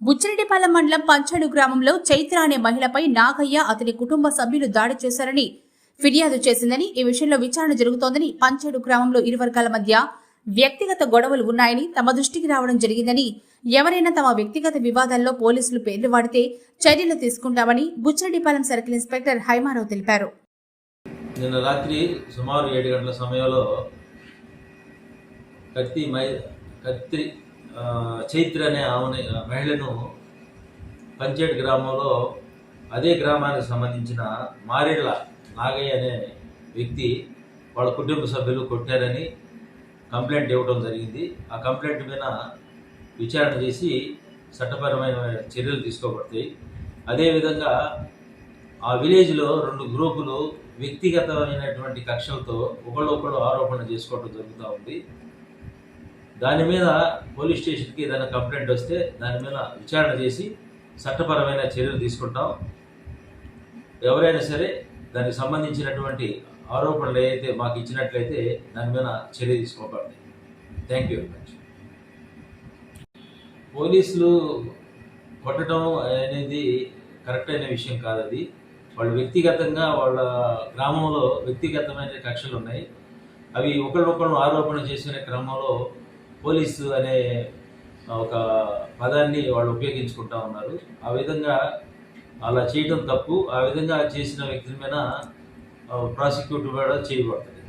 బుచ్చిరెడ్డిపాలెం మండలం పంచాడు గ్రామంలో చైత్ర అనే మహిళపై నాగయ్య అతని కుటుంబ సభ్యులు దాడి చేశారని ఫిర్యాదు చేసిందని ఈ విషయంలో విచారణ జరుగుతోందని పంచాడు గ్రామంలో ఇరు వర్గాల మధ్య వ్యక్తిగత గొడవలు ఉన్నాయని తమ దృష్టికి రావడం జరిగిందని ఎవరైనా తమ వ్యక్తిగత వివాదాల్లో పోలీసులు పేర్లు వాడితే చర్యలు తీసుకుంటామని బుచ్చిరెడ్డిపాలెం సర్కిల్ ఇన్స్పెక్టర్ హైమారావు తెలిపారు. నిన్న రాత్రి సుమారు ఏడు గంటల సమయంలో కత్తి మై కత్తి చైత్ర అనే ఆమెని మహిళను పంచాయత్ గ్రామంలో అదే గ్రామానికి సంబంధించిన మారేళ్ళ నాగయ్య అనే వ్యక్తి వాళ్ళ కుటుంబ సభ్యులు కొట్టారని కంప్లైంట్ ఇవ్వడం జరిగింది. ఆ కంప్లైంట్ మీద విచారణ చేసి చట్టపరమైన చర్యలు తీసుకోబడతాయి. అదేవిధంగా ఆ విలేజ్లో రెండు గ్రూపులు వ్యక్తిగతమైనటువంటి కక్షలతో ఒకళ్ళు ఒకళ్ళు ఆరోపణ చేసుకోవడం జరుగుతూ ఉంది. దాని మీద పోలీస్ స్టేషన్కి ఏదైనా కంప్లైంట్ వస్తే దాని మీద విచారణ చేసి చట్టపరమైన చర్యలు తీసుకుంటాం. ఎవరైనా సరే దానికి సంబంధించినటువంటి ఆరోపణలు ఏదైతే మాకు ఇచ్చినట్లయితే దాని మీద చర్య తీసుకోబడతాయి థ్యాంక్ యూ వెరీ మచ్ పోలీసులు కొట్టడం అనేది కరెక్ట్ అయిన విషయం కాదు అది. వాళ్ళు వ్యక్తిగతంగా వాళ్ళ గ్రామంలో వ్యక్తిగతమైన కక్షలు ఉన్నాయి. అవి ఒకరినొకరు ఆరోపణ చేసుకునే క్రమంలో పోలీసు అనే ఒక పదాన్ని వాళ్ళు ఉపయోగించుకుంటా ఉన్నారు. ఆ విధంగా అలా చేయడం తప్పు. ఆ విధంగా చేసిన వ్యక్తి మీద ప్రాసిక్యూట్ కూడా చేయబడుతుంది